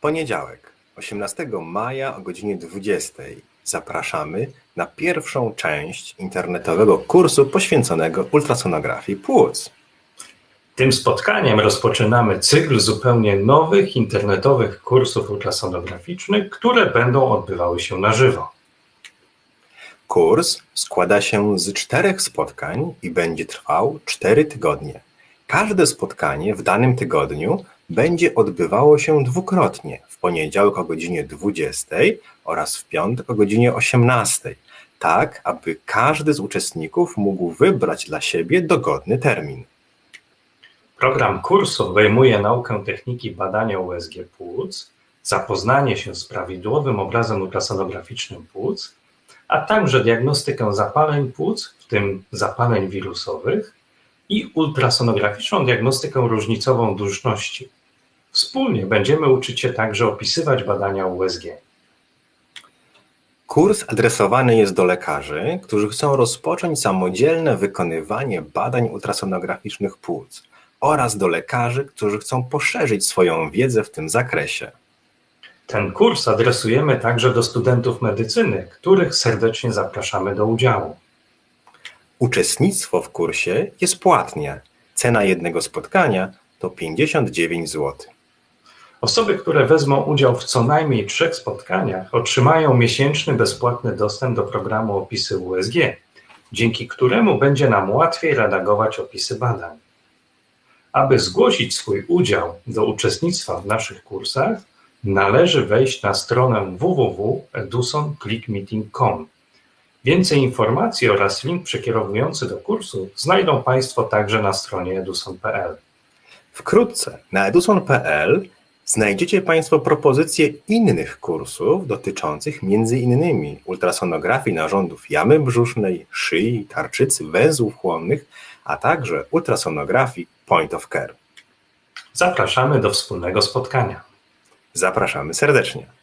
poniedziałek, 18 maja o godzinie 20. Zapraszamy na pierwszą część internetowego kursu poświęconego ultrasonografii płuc. Tym spotkaniem rozpoczynamy cykl zupełnie nowych internetowych kursów ultrasonograficznych, które będą odbywały się na żywo. Kurs składa się z czterech spotkań i będzie trwał cztery tygodnie. Każde spotkanie w danym tygodniu będzie odbywało się dwukrotnie w poniedziałek o godzinie 20 oraz w piątek o godzinie 18, tak aby każdy z uczestników mógł wybrać dla siebie dogodny termin. Program kursu obejmuje naukę techniki badania USG płuc, zapoznanie się z prawidłowym obrazem ultrasonograficznym płuc, a także diagnostykę zapaleń płuc, w tym zapaleń wirusowych i ultrasonograficzną diagnostykę różnicową duszności. Wspólnie będziemy uczyć się także opisywać badania USG. Kurs adresowany jest do lekarzy, którzy chcą rozpocząć samodzielne wykonywanie badań ultrasonograficznych płuc oraz do lekarzy, którzy chcą poszerzyć swoją wiedzę w tym zakresie. Ten kurs adresujemy także do studentów medycyny, których serdecznie zapraszamy do udziału. Uczestnictwo w kursie jest płatnie. Cena jednego spotkania to 59 zł. Osoby, które wezmą udział w co najmniej trzech spotkaniach, otrzymają miesięczny bezpłatny dostęp do programu Opisy USG, dzięki któremu będzie nam łatwiej redagować opisy badań. Aby zgłosić swój udział do uczestnictwa w naszych kursach, należy wejść na stronę www.edusoclickmeeting.com. Więcej informacji oraz link przekierowujący do kursu znajdą Państwo także na stronie eduson.pl. Wkrótce na eduson.pl znajdziecie Państwo propozycje innych kursów dotyczących m.in. ultrasonografii narządów jamy brzusznej, szyi, tarczycy, węzłów chłonnych, a także ultrasonografii point of care. Zapraszamy do wspólnego spotkania. Zapraszamy serdecznie.